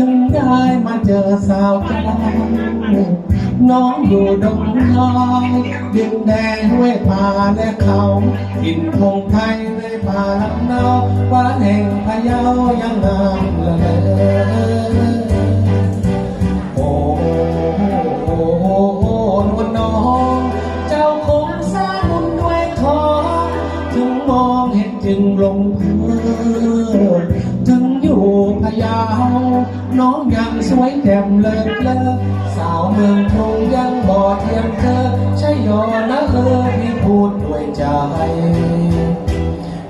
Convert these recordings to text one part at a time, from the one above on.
ถึงได้มาเจอสาวกันน้องอยู่ดงลอยดินแดงด้วยป่าและเขากินพงไทยในป่าลำเนาบ้านแห่งพะเยายังงามเลยโอ้โอ้โอ้น้อง เจ้าคงสางบุญด้วยทองถึงมองเห็นจึงลงเพลิน พะเยาน้องยังสวยแจ่มเลิศเลอสาวเมืองกรุงยังบ่เทียมเธอ ใช่ยอนะเออที่พูดด้วยใจ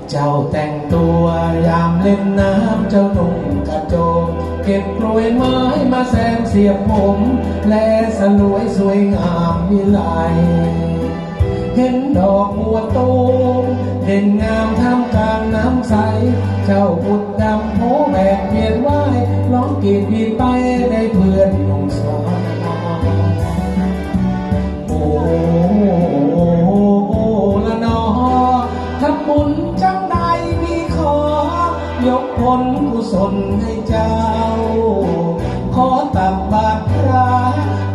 เจ้าแต่งตัวยามเล่นน้ำเจ้านุ่งกระโจมเก็บกลวยไม้มาแซมเสียบผม และสลวยสวยงามวิไลเห็นดอกบัวตูมเด่นงามท่ามกลางน้ำใส เจ้าบุดดำโผแบก กรีดบีไปได้เพื่อนหนุ่มสาวโอ้ละนอทำบุญจังใดมีขอ ยกผลกุศลให้เจ้า ขอตักบาตรพระ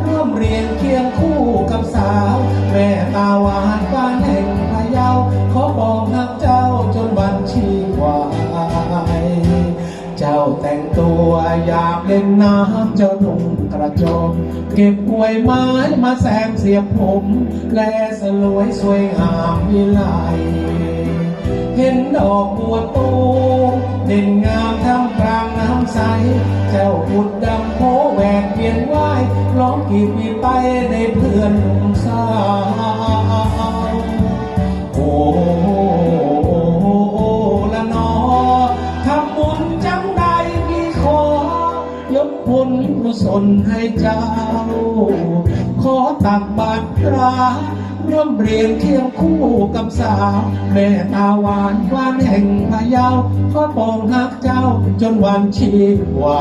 ร่วมเรียนเคียงคู่กับสาว แม่ตาหวานบ้านแห่งพะเยาขอบอกหักเจ้าจนวันชีวาย เจ้าแต่งตัว อยากเล่นน้ำเจ้าหนุ่มกระจมเก็บกล้วยไม้มาแซมเสียบผม และสลวยสวยงามวิไลเห็นดอกบัวตูมเด่นงามท่ามกลางน้ำใส เจ้าบุดดำโพแหวกเวียนว่ายร้องกีบีไปในเพื่อนหนุ่มสาว บุญกุศลให้เจ้า ขอตักบาตรพระร่วมเรียนเที่ยงคู่กับสาว แม่ตาหวานวานแห่งพะเยาขอปองหักเจ้าจนวันชีวา